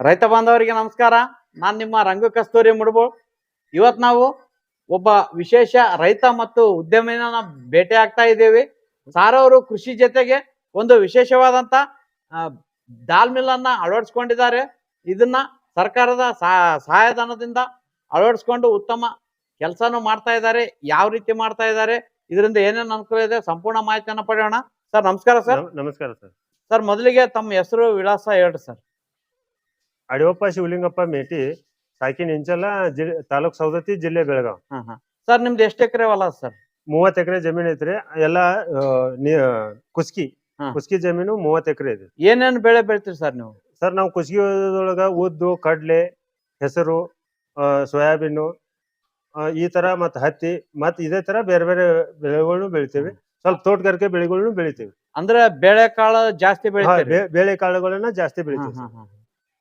ರೈತ ಬಾಂಧವರಿಗೆ ನಮಸ್ಕಾರ. ನಾನು ನಿಮ್ಮ ರಂಗ ಕಸ್ತೂರಿ ಮುಡಬು. ಇವತ್ತು ನಾವು ಒಬ್ಬ ವಿಶೇಷ ರೈತ ಮತ್ತು ಉದ್ಯಮಿನ ಭೇಟಿ ಆಗ್ತಾ ಇದ್ದೀವಿ. ಸಾರ್ ಅವರು ಕೃಷಿ ಜೊತೆಗೆ ಒಂದು ವಿಶೇಷವಾದಂತ ದಾಲ್ ಮಿಲ್ ಅನ್ನ ಅಳವಡಿಸ್ಕೊಂಡಿದ್ದಾರೆ. ಇದನ್ನ ಸರ್ಕಾರದ ಸಹ- ಸಹಾಯಧನದಿಂದ ಅಳವಡಿಸ್ಕೊಂಡು ಉತ್ತಮ ಕೆಲಸನೂ ಮಾಡ್ತಾ ಇದ್ದಾರೆ. ಯಾವ ರೀತಿ ಮಾಡ್ತಾ ಇದ್ದಾರೆ ಇದರಿಂದ ಏನೇನು ಅನುಕೂಲ ಇದೆ ಸಂಪೂರ್ಣ ಮಾಹಿತಿಯನ್ನು ಪಡೆಯೋಣ. ಸರ್ ನಮಸ್ಕಾರ ಸರ್. ನಮಸ್ಕಾರ ಸರ್. ಸರ್ ಮೊದಲಿಗೆ ತಮ್ಮ ಹೆಸರು ವಿಳಾಸ ಹೇಳ್ರಿ ಸರ್. ಅಡಿಯಪ್ಪ ಶಿವಲಿಂಗಪ್ಪ ಮೇಟಿ ಸಾಕಿನ ಇಂಚಲ ಜಿಲ್ಲೆ ತಾಲೂಕ್ ಸೌದತ್ತಿ ಜಿಲ್ಲೆ ಬೆಳಗಾವ್. ಹಾ ಹಾ. ಸರ್ ನಿಮ್ದು ಎಷ್ಟು ಎಕರೆ ಹೊಲ ಸರ್? ಮೂವತ್ ಎಕರೆ ಜಮೀನ್ ಐತ್ರಿ. ಎಲ್ಲ ಆ, ನೀ- ಕುಸ್ಕಿ. ಹಾ. ಕುಸ್ಕಿ ಜಮೀನು ಮೂವತ್ ಎಕರೆ ಇದೆ. ಏನೇನ್ ಬೆಳೆ ಬೆಳಿತೀರಿ ಸರ್ ನೀವು? ಸರ್ ನಾವು ಕುಸ್ಗಿಯೊಳಗ ಉದ್ದು ಕಡ್ಲೆ ಹೆಸರು ಆ, ಸೋಯಾಬೀನು ಆ, ಈ ತರ ಮತ್ ಹತ್ತಿ ಮತ್ ಇದೇ ತರ ಬೇರೆ ಬೇರೆ ಬೆಳೆಗಳನ್ನು ಬೆಳಿತೀವಿ. ಸ್ವಲ್ಪ ತೋಟಗಾರಿಕೆ ಬೆಳೆಗಳನ್ನು ಬೆಳಿತೀವಿ. ಅಂದ್ರೆ ಬೇಳೆ ಕಾಳು ಜಾಸ್ತಿ ಹಾ, ಬೆಳಿತೀರಿ ಬೇ- ಬೇಳೆ ಕಾಳುಗಳನ್ನ ಜಾಸ್ತಿ ಹಾ, ಬೆಳಿತೀವಿ ಹಾ, ಸರ್. ಹಾ.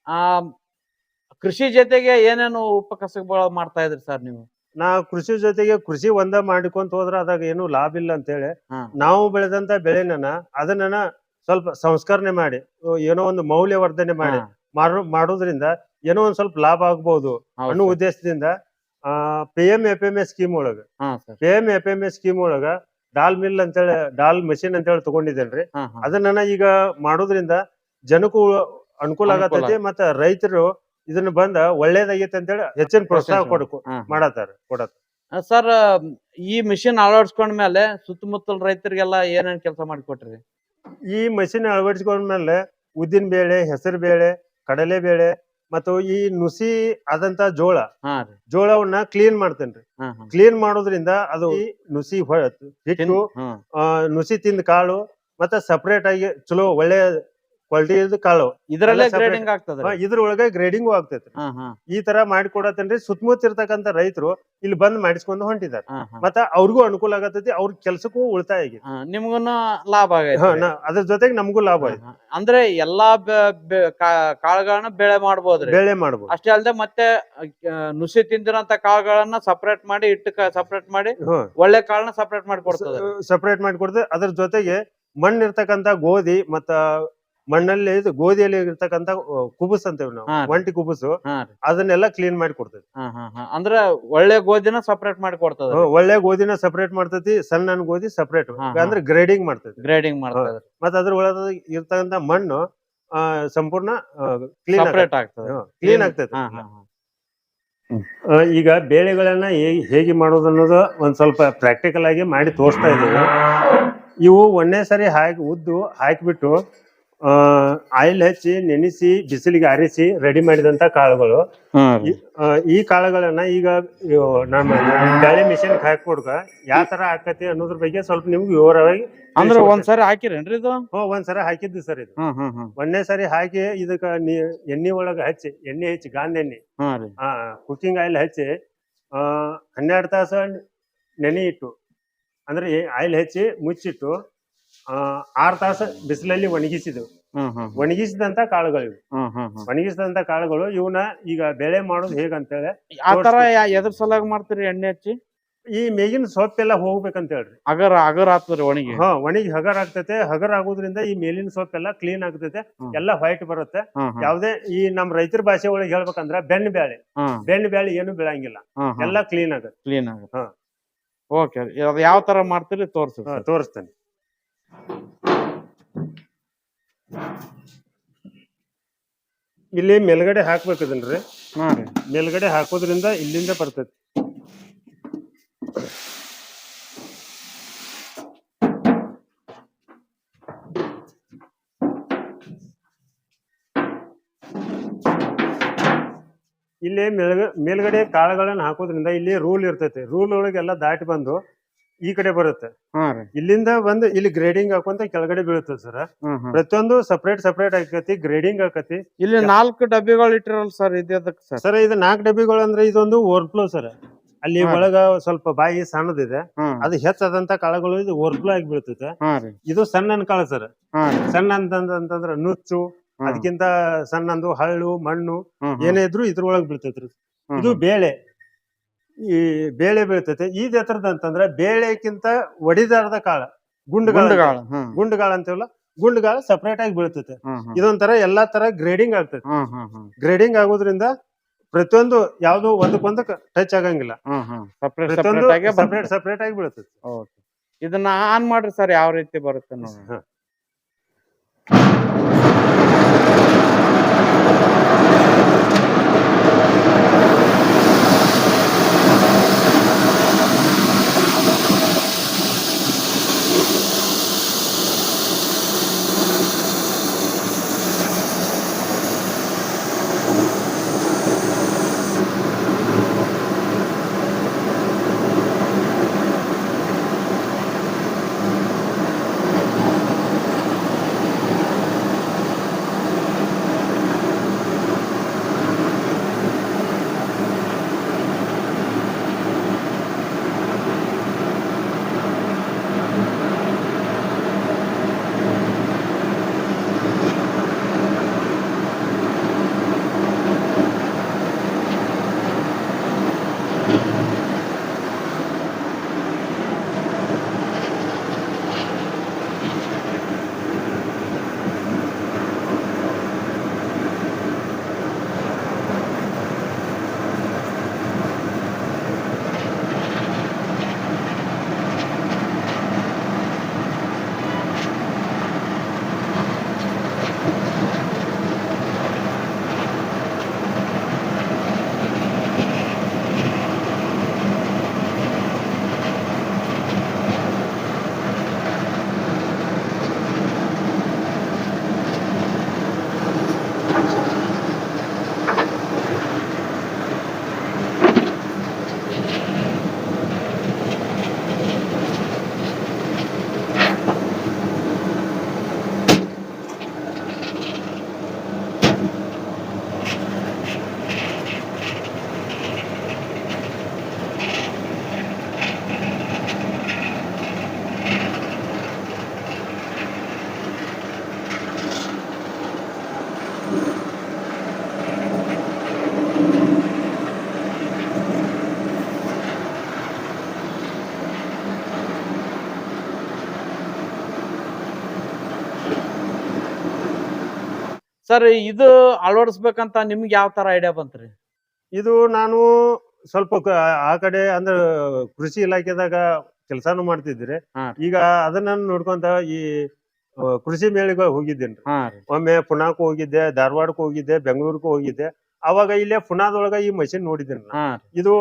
ಆ, ಕೃಷಿ ಜೊತೆಗೆ ಏನೇನು ಉಪಕಸಬುಗಳು ಮಾಡ್ತಾ ಇದ್ರಿ ಸರ್ ನೀವು? ನಾ ಕೃಷಿ ಜೊತೆಗೆ ಕೃಷಿ ಒಂದ ಮಾಡಿಕೊಂತ ಹೋದ್ರ ಅದಾಗ ಏನು ಲಾಭ ಇಲ್ಲ ಅಂತ ಹೇಳಿ ನಾವು ಬೆಳೆದಂತ ಬೆಳೆನ ಅದನ್ನ ಸ್ವಲ್ಪ ಸಂಸ್ಕರಣೆ ಮಾಡಿ ಏನೋ ಒಂದು ಮೌಲ್ಯವರ್ಧನೆ ಮಾಡಿ ಹಾ, ಮಾಡು ಮಾಡೋದ್ರಿಂದ ಏನೋ ಒಂದ್ ಸ್ವಲ್ಪ ಲಾಭ ಆಗ್ಬಹುದು ಹೌದ್ ಅನ್ನೋ ಸರ್. ಉದ್ದೇಶದಿಂದ ಆ P M F M E scheme ಒಳಗ ಹಾ sir. P M F M E scheme ಒಳಗ ಡಾಲ್ ಮಿಲ್ ಅಂತೇಳಿ ಡಾಲ್ ಮಷಿನ್ ಅಂತೇಳಿ ತಗೊಂಡಿದ್ದೇನ್ರಿ. ಹಾ, ಹಾ. ಅದನ್ನ ಈಗ ಮಾಡೋದ್ರಿಂದ ಜನಕ್ಕೂ ಅನುಕೂಲ ಆಗತೈತಿ ಮತ್ತ ರೈತರು ಇದನ್ನ ಬಂದ ಒಳ್ಳೇದಾಗೈತೆ ಅಂತೇಳಿ ಹೆಚ್ಚಿನ ಪ್ರೋತ್ಸಾಹ ಕೊಡಕು ಮಾಡತಾರ ಕೊಡತ್ ಸರ್ ಈ ಮಿಷಿನ್ ಅಳವಡಿಸ್ಕೊಂಡ್ಮೇಲೆ ಸುತ್ತಮುತ್ತಲ ರೈತರಿಗೆಲ್ಲ ಏನೇನ್ ಕೆಲಸ ಮಾಡಿಕೊಟ್ರಿ? ಈ ಮಷಿನ್ ಅಳವಡಿಸಿಕೊಂಡ್ಮೇಲೆ ಉದ್ದಿನ ಬೇಳೆ ಹೆಸರು ಬೇಳೆ ಕಡಲೆ ಬೇಳೆ ಮತ್ತು ಈ ನುಸಿ ಆದಂತ ಜೋಳ. ಜೋಳವನ್ನ ಕ್ಲೀನ್ ಮಾಡ್ತೇನ್ರಿ. ಕ್ಲೀನ್ ಮಾಡೋದ್ರಿಂದ ಅದು ನುಸಿ ಹಿಟ್ಟು ನುಸಿ ತಿಂದ ಕಾಳು ಮತ್ತೆ ಸಪರೇಟ್ ಆಗಿ ಚಲೋ ಒಳ್ಳೆ ಕ್ವಾಲಿಟಿ ಕಾಳು ಇದ್ರಲ್ಲೇ. ಗ್ರೇಡಿಂಗ್ ಆಗ್ತದೆ. ಇದ್ರೊಳಗೆ ಗ್ರೇಡಿಂಗ್ ಆಗ್ತೈತ್ರಿ. ಈ ತರ ಮಾಡಿಕೊಡತ್ತೇನ್ರಿ ಸುತ್ತಮುತ್ತ ಇರ್ತಕ್ಕಂತ ರೈತರು ಇಲ್ಲಿ ಬಂದ್ ಮಾಡಿಸ್ಕೊಂಡು ಹೊಂಟಿದ್ದಾರೆ ಮತ್ತ ಅವ್ರಿಗೂ ಅನುಕೂಲ ಆಗತೈತಿ ಅವ್ರ ಕೆಲ್ಸಕ್ಕೂ ಉಳಿತಾಯ ಆಗೈತಿ. ನಿಮ್ಗೂ ಲಾಭ ಆಗೈತೆ ಅದ್ರ ಜೊತೆಗೆ ನಮಗೂ ಲಾಭ ಆಯ್ತು. ಅಂದ್ರೆ ಎಲ್ಲಾ ಕಾಳುಗಳನ್ನ ಬೆಳೆ ಮಾಡಬಹುದು ಬೆಳೆ ಮಾಡಬಹುದು ಅಷ್ಟೇ ಅಲ್ಲದೆ ಮತ್ತೆ ನುಸಿ ತಿಂದಿರಂತ ಕಾಳುಗಳನ್ನ ಸಪರೇಟ್ ಮಾಡಿ ಇಟ್ಟು ಸಪರೇಟ್ ಮಾಡಿ ಒಳ್ಳೆ ಕಾಳನ್ನ ಸಪರೇಟ್ ಮಾಡಿ ಕೊಡ್ತದೆ ಸಪರೇಟ್ ಮಾಡಿ ಕೊಡ್ತದೆ. ಅದ್ರ ಜೊತೆಗೆ ಮಣ್ಣಿರ್ತಕ್ಕಂತ ಗೋಧಿ ಮತ್ತ ಮಣ್ಣಲ್ಲಿ ಇದು ಗೋಧಿಯಲ್ಲಿ ಇರ್ತಕ್ಕಂತ ಕುಬುಸ ಅಂತೇವೆ ನಾವು. ಹಾ ಒಂಟಿ ಕುಬುಸು. ಹಾ ರೀ. ಅದನ್ನೆಲ್ಲ ಕ್ಲೀನ್ ಮಾಡಿ ಕೊಡ್ತೇವೆ. ಹಾ ಹಾ ಹಾ. ಅಂದ್ರೆ ಒಳ್ಳೆ ಗೋಧಿನ ಸಪರೇಟ್ ಮಾಡಿ ಕೊಡ್ತದೆ. ಹ್ಮ್, ಒಳ್ಳೆ ಗೋಧಿನ ಸಪರೇಟ್ ಮಾಡ್ತೈತಿ ಸಣ್ಣ ಗೋಧಿ ಸಪರೇಟ್ ಹಾ, ಹಾ. ಅಂದ್ರೆ ಗ್ರೇಡಿಂಗ್ ಮಾಡ್ತೈತಿ. ಗ್ರೇಡಿಂಗ್ ಮಾಡ್ತದೆ. ಮತ್ತ ಅದ್ರ ಒಳಗ ಇರ್ತಕ್ಕಂತ ಮಣ್ಣು ಆ, ಸಂಪೂರ್ಣ ಕ್ಲೀನ್ ಸಪರೇಟ್ ಆಗ್ತದೆ. ಕ್ಲೀನ್ ಆಗ್ತೈತಿ. ಹಾ ಹಾ ಹಾ. ಆ, ಈಗ ಬೇಳೆಗಳನ್ನ ಹೇಗೆ ಹೇಗೆ ಮಾಡೋದು ಅನ್ನೋದು ಒಂದ್ ಸ್ವಲ್ಪ ಪ್ರಾಕ್ಟಿಕಲ್ ಆಗಿ ಮಾಡಿ ತೋರಿಸ್ತಾ ಇದ್ದೀವಿ ಇವು ಒಂದೇ ಸರಿ ಹಾಕಿ ಉದ್ದು ಹಾಕಿಬಿಟ್ಟು ಆಯಿಲ್ ಹಚ್ಚಿ ನೆನೆಸಿ ಬಿಸಿಲಿಗೆ ಆರಿಸಿ ರೆಡಿ ಮಾಡಿದಂತ ಕಾಳುಗಳು. ಈ- ಆ, ಈ ಕಾಳುಗಳನ್ನ ಈಗ ಇವು ನಮ್ಮ ಮಿಷಿನ್ ಮಿಷನ್ ಹಾಕೊಡ್ಕ ಯಾವ ತರ ಆಕತಿ ಅನ್ನೋದ್ರ ಬಗ್ಗೆ ಸ್ವಲ್ಪ ನಿಮ್ಗೆ ವಿವರವಾಗಿ ಅಂದ್ರೆ. ಒಂದ್ಸರಿ ಹಾಕಿರೇನ್ರಿ ಇದು? ಹ್ಮ್ ಒಂದ್ಸರಿ ಹಾಕಿದ್ದು ಸರ್ ಇದು. ಹ್ಮ್ ಹ್ಮ್ ಹ್ಮ್ ಒಂದೇ ಸರಿ ಹಾಕಿ ಇದಕ್ಕ ನೀ ಎಣ್ಣೆ ಒಳಗ ಹಚ್ಚಿ ಎಣ್ಣೆ ಹಚ್ಚಿ ಗಾಂಧ ಎಣ್ಣೆ. ಹಾ ರೀ. ಆ ಕುಕಿಂಗ್ ಆಯಿಲ್ ಹಚ್ಚಿ ಹನ್ನೆರಡು ತಾಸು ನೆನೆ ಇಟ್ಟು ಅಂದ್ರೆ ಆಯಿಲ್ ಹಚ್ಚಿ ಮುಚ್ಚಿಟ್ಟು ಆರು ತಾಸ ಬಿಸಿಲಲ್ಲಿ ಒಣಗಿಸಿದೆವು. ಒಣಗಿಸಿದಂತ ಕಾಳುಗಳು ಇವು. ಒಣಗಿಸಿದಂತ ಕಾಳುಗಳು ಇವನ್ನ ಈಗ ಬೆಳೆ ಮಾಡೋದು ಹೇಗಂತೇಳಿ ಆ ತರ ಯಾ- ಎದ್ರ ಸಲಾಗ ಮಾಡ್ತೀರಿ ಎಣ್ಣೆ ಹಚ್ಚಿ? ಈ ಮೇಗಿನ ಸೊಪ್ಪೆಲ್ಲ ಹೋಗ್ಬೇಕಂತ ಹೇಳ್ರಿ ಅಗರ್ ಅಗರ್ ಆಗ್ತದ್ರಿ ಒಣಗಿ. ಹಾ ಒಣಗಿ ಹಗರ್ ಆಗ್ತೈತೆ. ಹಗರ್ ಆಗೋದ್ರಿಂದ ಈ ಮೇಲಿನ ಸೊಪ್ಪೆಲ್ಲ ಕ್ಲೀನ್ ಆಗ್ತೈತೆ. ಎಲ್ಲಾ ವೈಟ್ ಬರುತ್ತೆ. ಯಾವ್ದೇ ಈ ನಮ್ ರೈತರ ಭಾಷೆ ಒಳಗೆ ಹೇಳ್ಬೇಕಂದ್ರ ಬೆಣ್ಣೆ ಬ್ಯಾಳೆ. ಬೆಣ್ಣ ಬ್ಯಾಳಿ ಏನು ಬೆಳಂಗಿಲ್ಲ. ಎಲ್ಲ ಕ್ಲೀನ್ ಆಗುತ್ತೆ. ಕ್ಲೀನ್ ಆಗುತ್ತೆ. ಓಕೆ ಯಾವ ತರ ಮಾಡ್ತೀರಿ ತೋರ್ಸಿ ತೋರಿಸ್ತೇನೆ. ಇಲ್ಲಿ ಮೇಲ್ಗಡೆ ಹಾಕ್ಬೇಕು ಇದನ್ರಿ ಹಾ ರೀ. ಮೇಲ್ಗಡೆ ಹಾಕೋದ್ರಿಂದ ಇಲ್ಲಿಂದ ಬರ್ತೈತಿ. ಇಲ್ಲಿ ಮೇಲ್ಗ ಮೇಲ್ಗಡೆ ಕಾಳುಗಳನ್ನು ಹಾಕೋದ್ರಿಂದ ಇಲ್ಲಿ ರೂಲ್ ಇರ್ತೈತಿ. ರೂಲ್ ಒಳಗೆಲ್ಲ ದಾಟಿ ಬಂದು ಈ ಕಡೆ ಬರುತ್ತೆ. ಹಾ ರೀ. ಇಲ್ಲಿಂದ ಬಂದು ಇಲ್ಲಿ ಗ್ರೇಡಿಂಗ್ ಹಾಕೊಂತ ಕೆಳಗಡೆ ಬೀಳುತ್ತೆ ಸರ್. ಹ್ಮ್ ಹ್ಮ್. ಪ್ರತಿಯೊಂದು ಸಪರೇಟ್ ಸಪರೇಟ್ ಆಕತಿ ಗ್ರೇಡಿಂಗ್ ಆಕತಿ. ಇಲ್ಲಿ ನಾಲ್ಕು ಡಬ್ಬಿಗಳು ಇಟ್ಟಿರಲ್ ಸರ್ ಇದಕ್ಕೆ ಸರ್? ಸರ್ ಇದು ನಾಲ್ಕು ಡಬ್ಬಿಗಳು ಅಂದ್ರೆ ಇದೊಂದು ಓವರ್ಫ್ಲೋ ಸರ್. ಅಲ್ಲಿ ಹಾ. ಒಳಗ ಸ್ವಲ್ಪ ಬಾಯಿ ಸಣ್ಣದಿದೆ. ಹ್ಮ್ ಅದು ಹೆಚ್ಚಾದಂತ ಕಾಳುಗಳು ಇದು ಓವರ್ಫ್ಲೋ ಆಗಿ ಬೀಳ್ತೈತೆ. ಹಾ ರೀ. ಇದು ಸಣ್ಣ ಕಾಳು ಸರ್. ಹಾ ರೀ. ಸಣ್ಣ ಅಂತಂದ್ರೆ ಅಂತಂದ್ರ ನುಚ್ಚು ಹ್ಮ್. ಅದಕ್ಕಿಂತ ಸಣ್ಣಂದು ಹಳ್ಳು ಮಣ್ಣು ಹ್ಮ್ ಹ್ಮ್. ಏನೇ ಇದ್ರು ಇದ್ರೊಳಗ್ ಬೀಳ್ತೈತ್ರಿ. ಹ್ಮ್ ಇದು ಬೇಳೆ. ಈ ಬೇಳೆ ಬೀಳ್ತೈತೆ. ಇದು ಎತ್ತರದ ಅಂತಂದ್ರೆ ಬೇಳೆಕ್ಕಿಂತ ಒಡಿದಾರದ ಕಾಳ ಗುಂಡುಗಾಳ ಗುಂಡುಗಾಳ ಹ್ಮ್. ಗುಂಡುಗಾಳ ಅಂತೀವಲ್ಲ ಗುಂಡ್ಗಾಳ ಸಪರೇಟ್ ಆಗಿ ಬೀಳ್ತೈತೆ. ಹ್ಮ್ ಹ್ಮ್. ಇದೊಂಥರ ಎಲ್ಲಾ ತರ ಗ್ರೇಡಿಂಗ್ ಆಗ್ತೈತೆ. ಹ್ಮ್ ಹ್ಮ್ ಹ್ಮ್. ಗ್ರೇಡಿಂಗ್ ಆಗೋದ್ರಿಂದ ಪ್ರತಿಯೊಂದು ಯಾವ್ದು ಒಂದಕ್ಕೊಂದಕ್ಕೆ ಟಚ್ ಆಗಂಗಿಲ್ಲ. ಹ್ಮ್ ಹ್ಮ್. ಸಪ್ರೇಟ್ ಪ್ರತಿಯೊಂದು ಆಗಿ ಸಪರೇಟ್ ಸಪರೇಟ್ ಆಗಿ ಬೀಳ್ತೈತೆ. ಇದನ್ನ ಆನ್ ಮಾಡ್ರಿ ಸರ್ ಯಾವ ರೀತಿ ಬರುತ್ತೆ ನೋಡಿ. ಸರ್ ಇದು ಅಳವಡಿಸ್ಬೇಕಂತ ನಿಮ್ಗೆ ಯಾವ ತರ ಐಡಿಯಾ ಬಂತ್ರಿ? ಇದು ನಾನು ಸ್ವಲ್ಪ ಕ- ಆ ಕಡೆ ಅಂದ್ರೆ ಕೃಷಿ ಇಲಾಖೆದಾಗ ಕೆಲಸಾನು ಮಾಡ್ತಿದ್ರಿ ಹಾ. ಈಗ ಅದನ್ನ ನೋಡ್ಕೊಂತ ಈ ಆ, ಕೃಷಿ ಮೇಳಿಗೆ ಹೋಗಿದ್ದೇನೆ ಹಾ ರೀ. ಒಮ್ಮೆ ಪುನಾಕ್ ಹೋಗಿದ್ದೆ ಧಾರವಾಡಕ್ಕೆ ಹೋಗಿದ್ದೆ ಬೆಂಗಳೂರಿಗೆ ಹೋಗಿದ್ದೆ. ಅವಾಗ ಇಲ್ಲೇ ಪುನಾದೊಳಗ ಈ ಮಷಿನ್ ನೋಡಿದ್ದೇನೆ ನಾನು. ಹಾ ಇದು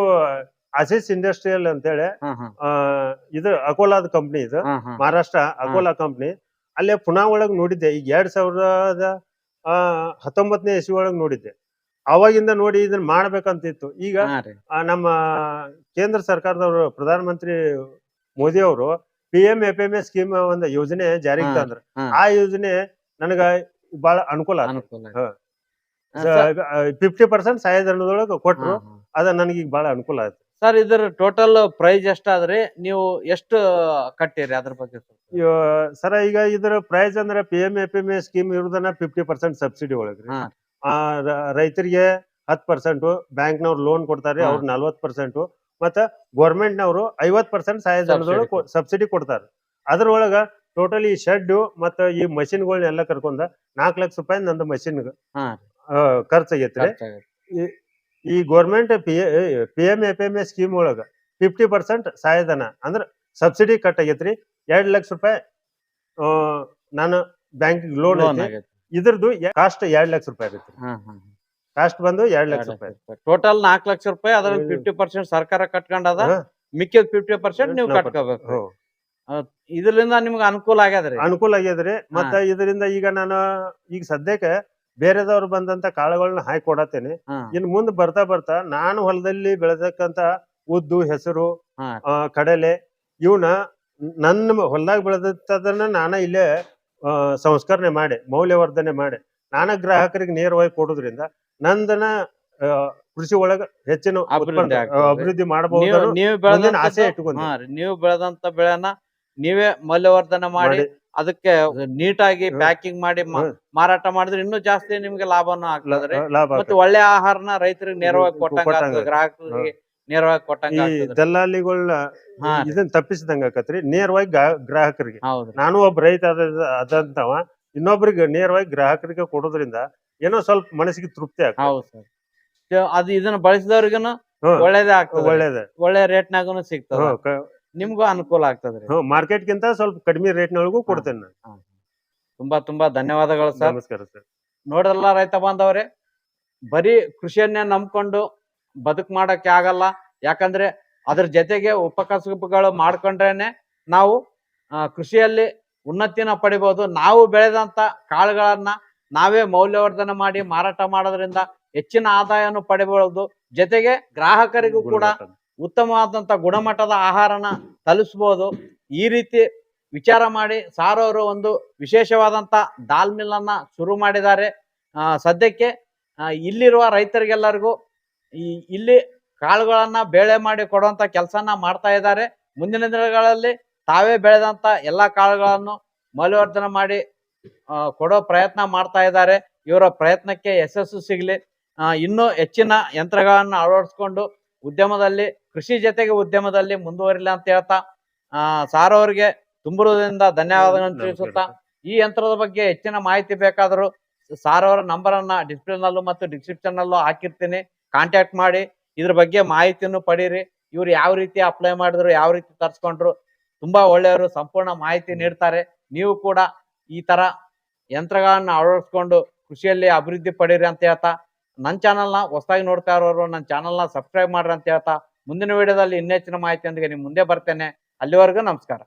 ಅಸಿಸ್ ಇಂಡಸ್ಟ್ರಿಯಲ್ ಅಂತೇಳಿ ಹಾ ಹಾ. ಆ, ಇದು ಅಕೋಲಾದ ಕಂಪ್ನಿ ಇದು ಹಾ ಹಾ. ಮಹಾರಾಷ್ಟ್ರ ಅಕೋಲಾ ಕಂಪ್ನಿ ಅಲ್ಲೇ ಪುನಾ ಒಳಗ್ ನೋಡಿದ್ದೆ ಈಗ ಎರಡ್ ಸಾವಿರದ ಆ ಹತ್ತೊಂಬತ್ತನೇ ಇಸ್ವಿ ಒಳಗ್ ನೋಡಿದ್ದೆ. ಅವಾಗಿಂದ ನೋಡಿ ಇದನ್ನ ಮಾಡ್ಬೇಕಂತಿತ್ತು. ಈಗ ಹಾ ರೀ. ಆ, ನಮ್ಮ ಕೇಂದ್ರ ಸರ್ಕಾರದವರು ಪ್ರಧಾನ ಮಂತ್ರಿ ಮೋದಿ ಅವರು P M F M E scheme ಒಂದು ಯೋಜನೆ ಜಾರಿಗೆ ಹಾ, ತಂದ್ರ. ಹಾ. ಆ ಯೋಜನೆ ನನಗ ಬಹಳ ಅನುಕೂಲ ಅನುಕೂಲ ಹಾ. ಫಿಫ್ಟಿ ಪರ್ಸೆಂಟ್ ಸಹಾಯಧನದೊಳಗ ಕೊಟ್ರು ಅದ ನನಗೆ ಈಗ ಬಹಳ ಅನುಕೂಲ ಆಯ್ತು ಸರ್ ಇದ್ರ ಟೋಟಲ್ ಪ್ರೈಸ್ ಎಷ್ಟಾದ್ರಿ ನೀವು ಎಷ್ಟು ಕಟ್ಟಿರಿ ಅದ್ರ ಬಗ್ಗೆ ಸರ್ ಈಗ ಇದರ ಪ್ರೈಸ್ ಅಂದ್ರೆ P M F M E scheme ಇರುದನ್ನ fifty percent subsidy ಒಳಗ್ರಿ ಹಾ. ಆ ರ- ರೈತರಿಗೆ ಹತ್ ಪರ್ಸೆಂಟ್ ಬ್ಯಾಂಕ್ ನವ್ರು ಲೋನ್ ಕೊಡ್ತಾರೆ ಹಾ. ಅವ್ರು ನಲ್ವತ್ ಪರ್ಸೆಂಟ್ ಮತ್ತ ಗೌರ್ಮೆಂಟ್ ನವರು ಐವತ್ ಪರ್ಸೆಂಟ್ ಸಹಾಯಧನದೊಳಗೆ Subsidy. ಸಬ್ಸಿಡಿ ಕೊಡ್ತಾರೆ ಅದ್ರೊಳಗ ಟೋಟಲ್ ಈ ಶೆಡ್ ಮತ್ತ ಈ ಮಷಿನ್ಗಳನ್ನೆಲ್ಲ ಕರ್ಕೊಂಡ ನಾಲ್ಕು ಲಕ್ಷ ರೂಪಾಯಿ ನಂದು ಮಷಿನ್ ಹಾ ಖರ್ಚಾಗೈತ್ರಿ ಖರ್ಚಾಗೈತೆ. ಈ government P P M F M E scheme ಒಳಗ ಫಿಫ್ಟಿ ಪರ್ಸೆಂಟ್ ಸಹಾಯಧನ ಅಂದ್ರ ಸಬ್ಸಿಡಿ ಕಟ್ ಆಗೈತ್ರಿ ಎರಡ್ ಲಕ್ಷ ರೂಪಾಯಿ ನಾನು ಬ್ಯಾಂಕ್ ಲೋನ್. ಇದ್ರದ್ದು ಕಾಸ್ಟ್ ಎರಡ್ ಲಕ್ಷ ರೂಪಾಯಿ ಆಗೈತ್ರಿ. ಕಾಸ್ಟ್ ಬಂದು ಎರಡ್ ಲಕ್ಷ ರೂಪಾಯಿ ಟೋಟಲ್ ನಾಲ್ಕು ಲಕ್ಷ ರೂಪಾಯಿ ಅದ್ರಲ್ಲಿ ಹ್ಮ್. ಫಿಫ್ಟಿ ಪರ್ಸೆಂಟ್ ಸರ್ಕಾರ ಕಟ್ಕೊಂಡದ. ಮಿಕ್ಕಿದ ಫಿಫ್ಟಿ ಪರ್ಸೆಂಟ್ ನೀವು ನಾವ್ ಕಟ್ಕೋಬೇಕು. ಇದರಿಂದ ನಿಮ್ಗೆ ಅನುಕೂಲ ಆಗ್ಯದ್ರಿ? ಅನುಕೂಲ ಆಗ್ಯದ್ರಿ. ಮತ್ತ ಇದರಿಂದ ಈಗ ನಾನು ಈಗ ಸದ್ಯಕ್ಕೆ ಬೇರೆದವ್ರು ಬಂದಂತ ಕಾಳುಗಳನ್ನ ಹಾಕಿ ಕೊಡತೇನೆ ಹಾ ಇನ್ ಮುಂದ್ ಬರ್ತಾ ಬರ್ತಾ ನಾನು ಹೊಲದಲ್ಲಿ ಬೆಳೆದಕ್ಕಂತ ಉದ್ದು ಹೆಸರು ಹಾ. ಆ, ಕಡಲೆ ಇವನ್ನ ನನ್ನ ಹೊಲದಾಗ ಬೆಳೆದದನ್ನ ನಾನ ಇಲ್ಲೇ ಆ, ಸಂಸ್ಕರಣೆ ಮಾಡಿ ಮೌಲ್ಯವರ್ಧನೆ ಮಾಡಿ ನಾನ ಗ್ರಾಹಕರಿಗೆ ನೇರವಾಗಿ ಕೊಡೋದ್ರಿಂದ ನಂದನ ಆ, ಕೃಷಿ ಒಳಗ ಹೆಚ್ಚಿನ ಅಭಿವೃದ್ಧಿ ಉತ್ಪನ್ನ, ಆಗ್ತದೆ. ಆ, ಅಭಿವೃದ್ಧಿ ನೀವು ಮಾಡಬಹುದು ನೀವು ಮುಂದಿನ ಆಸೆ ಬೆಳೆದಂತ ಇಟ್ಕೊಂಡೆ ನೀವು ಬೆಳೆದಂತ ಬೆಳೆನ ನೀವೇ ಮೌಲ್ಯವರ್ಧನೆ ಮಾಡಿ ಮಾಡಿ ಅದಕ್ಕೆ ನೀಟಾಗಿ. ಪ್ಯಾಕಿಂಗ್ ಮಾಡಿ ಮಾರಾಟ ಮಾಡಿದ್ರೆ ಇನ್ನೂ ಜಾಸ್ತಿ ನಿಮ್ಗೆ ಲಾಭನ ಆಗ್ತದ್ರಿ ಮತ್ತೆ ಒಳ್ಳೆ ಆಹಾರನ ರೈತರಿಗೆ ನೇರವಾಗಿ ಕೊಟ್ಟಂಗ. ಗ್ರಾಹಕರಿಗೆ ನೇರವಾಗಿ ಕೊಟ್ಟಂಗ. ದಲ್ಲಾಳಿಗಳನ್ನ. ಇದನ್ನ ತಪ್ಪಿಸಿದಂಗ ಆಕತ್ರಿ ನೇರವಾಗಿ ಗ್ರಾಹಕರಿಗೆ. ನಾನು ಒಬ್ಬ ರೈತ ಅದಂತವ ಇನ್ನೊಬ್ರಿಗೆ ನೇರವಾಗಿ ಗ್ರಾಹಕರಿಗೆ ಕೊಡೋದ್ರಿಂದ ಏನೋ ಸ್ವಲ್ಪ ಮನಸ್ಸಿಗೆ ತೃಪ್ತಿ ಆಗ್ತದೆ. ಅದು ಇದನ್ನ ಬಳಸಿದವ್ರಿಗನು ಹ್ಮ್. ಒಳ್ಳೇದೇ ಆಗ್ತದೆ. ಒಳ್ಳೇದೇ. ಒಳ್ಳೆ ರೇಟ್ನಾಗನು ಸಿಗ್ತದ. ನಿಮ್ಗೂ ಅನುಕೂಲ ಆಗ್ತದ್ರಿ. ಮಾರ್ಕೆಟ್ ಗಿಂತ ಸ್ವಲ್ಪ ಕಡಿಮೆ ರೇಟ್ನೊಳಗೂ ಕೊಡ್ತೇನೆ ನಾನು. ತುಂಬಾ ತುಂಬಾ ಧನ್ಯವಾದಗಳು ಸರ್. ನಮಸ್ಕಾರ ಸರ್. ನೋಡಲ್ಲ ರೈತ ಬಾಂಧವ್ರೆ ಬರೀ ಕೃಷಿಯನ್ನೇ ನಂಬ್ಕೊಂಡು ಬದುಕು ಮಾಡಕ್ಕೆ ಆಗಲ್ಲ. ಯಾಕಂದ್ರೆ ಅದ್ರ ಜೊತೆಗೆ ಉಪಕಸಬುಗಳು ಮಾಡ್ಕೊಂಡ್ರೇನೆ ನಾವು ಆ, ಕೃಷಿಯಲ್ಲಿ ಉನ್ನತಿನ ಪಡಿಬಹುದು ನಾವು ಬೆಳೆದಂತ ಕಾಳುಗಳನ್ನ ನಾವೇ ಮೌಲ್ಯವರ್ಧನೆ ಮಾಡಿ ಮಾರಾಟ ಮಾಡೋದ್ರಿಂದ ಹೆಚ್ಚಿನ ಆದಾಯವನ್ನು ಪಡಿಬಹುದು ಜೊತೆಗೆ ಗ್ರಾಹಕರಿಗೂ ಕೂಡ. ಉತ್ತಮವಾದಂತ ಗುಣಮಟ್ಟದ ಆಹಾರನ ತಲುಪಿಸ್ಬೋದು ಈ ರೀತಿ ವಿಚಾರ ಮಾಡಿ ಸಾರ್ ಅವರು ಒಂದು ವಿಶೇಷವಾದಂಥ ದಾಲ್ ಮಿಲ್ ಅನ್ನ ಶುರು ಮಾಡಿದ್ದಾರೆ. ಸದ್ಯಕ್ಕೆ ಇಲ್ಲಿರುವ ರೈತರಿಗೆಲ್ಲರಿಗೂ ಈ, ಇಲ್ಲಿ ಕಾಳುಗಳನ್ನು ಬೇಳೆ ಮಾಡಿ ಕೊಡುವಂತ ಕೆಲಸನ ಮಾಡ್ತಾ ಇದ್ದಾರೆ. ಮುಂದಿನ ದಿನಗಳಲ್ಲಿ ತಾವೇ ಬೆಳೆದಂಥ ಎಲ್ಲಾ ಕಾಳುಗಳನ್ನು ಮೌಲ್ಯವರ್ಧನೆ ಮಾಡಿ ಕೊಡೋ ಪ್ರಯತ್ನ ಮಾಡ್ತಾ ಇದ್ದಾರೆ. ಇವರ ಪ್ರಯತ್ನಕ್ಕೆ ಯಶಸ್ಸು ಸಿಗಲಿ. ಇನ್ನೂ ಹೆಚ್ಚಿನ ಯಂತ್ರಗಳನ್ನು ಅಳವಡಿಸ್ಕೊಂಡು ಉದ್ಯಮದಲ್ಲಿ ಕೃಷಿ ಜೊತೆಗೆ ಉದ್ಯಮದಲ್ಲಿ ಮುಂದುವರಿಲ್ಲ ಅಂತ ಹೇಳ್ತಾ ಆ, ಸಾರ್ ಅವರಿಗೆ ತುಂಬುವುದರಿಂದ ಧನ್ಯವಾದಗಳನ್ನು ತಿಳಿಸುತ್ತಾ ಈ ಯಂತ್ರದ ಬಗ್ಗೆ ಹೆಚ್ಚಿನ ಮಾಹಿತಿ ಬೇಕಾದರೂ ಸಾರ್ ಅವರ ನಂಬರ್ ಅನ್ನ ಡಿಸ್ಪ್ಲೇ ನಲ್ಲೂ ಮತ್ತು ಡಿಸ್ಕ್ರಿಪ್ಷನ್ ನಲ್ಲೂ ಹಾಕಿರ್ತೀನಿ. ಕಾಂಟ್ಯಾಕ್ಟ್ ಮಾಡಿ ಇದ್ರ ಬಗ್ಗೆ ಮಾಹಿತಿಯನ್ನು ಪಡೀರಿ. ಇವ್ರು ಯಾವ ರೀತಿ ಅಪ್ಲೈ ಮಾಡಿದ್ರು ಯಾವ ರೀತಿ ತರ್ಸ್ಕೊಂಡ್ರು ತುಂಬಾ ಒಳ್ಳೆಯವರು ಸಂಪೂರ್ಣ ಮಾಹಿತಿ ನೀಡ್ತಾರೆ. ನೀವು ಕೂಡ ಈ ತರ ಯಂತ್ರಗಳನ್ನ ಅಳವಡಿಸ್ಕೊಂಡು ಕೃಷಿಯಲ್ಲಿ ಅಭಿವೃದ್ಧಿ ಪಡೀರಿ ಅಂತ ಹೇಳ್ತಾ ನನ್ನ ಚಾನಲ್ನ ಹೊಸದಾಗಿ ನೋಡ್ತಾ ಇರೋರು ನನ್ನ ಚಾನಲ್ನ ಸಬ್ಸ್ಕ್ರೈಬ್ ಮಾಡ್ರಿ ಅಂತ ಹೇಳ್ತಾ ಮುಂದಿನ ವಿಡಿಯೋದಲ್ಲಿ ಇನ್ನೆಚ್ಚಿನ ಮಾಹಿತಿಯೊಂದಿಗೆ ನಿಮ್ಮ ಮುಂದೆ ಬರ್ತೇನೆ. ಅಲ್ಲಿವರೆಗೂ ನಮಸ್ಕಾರ.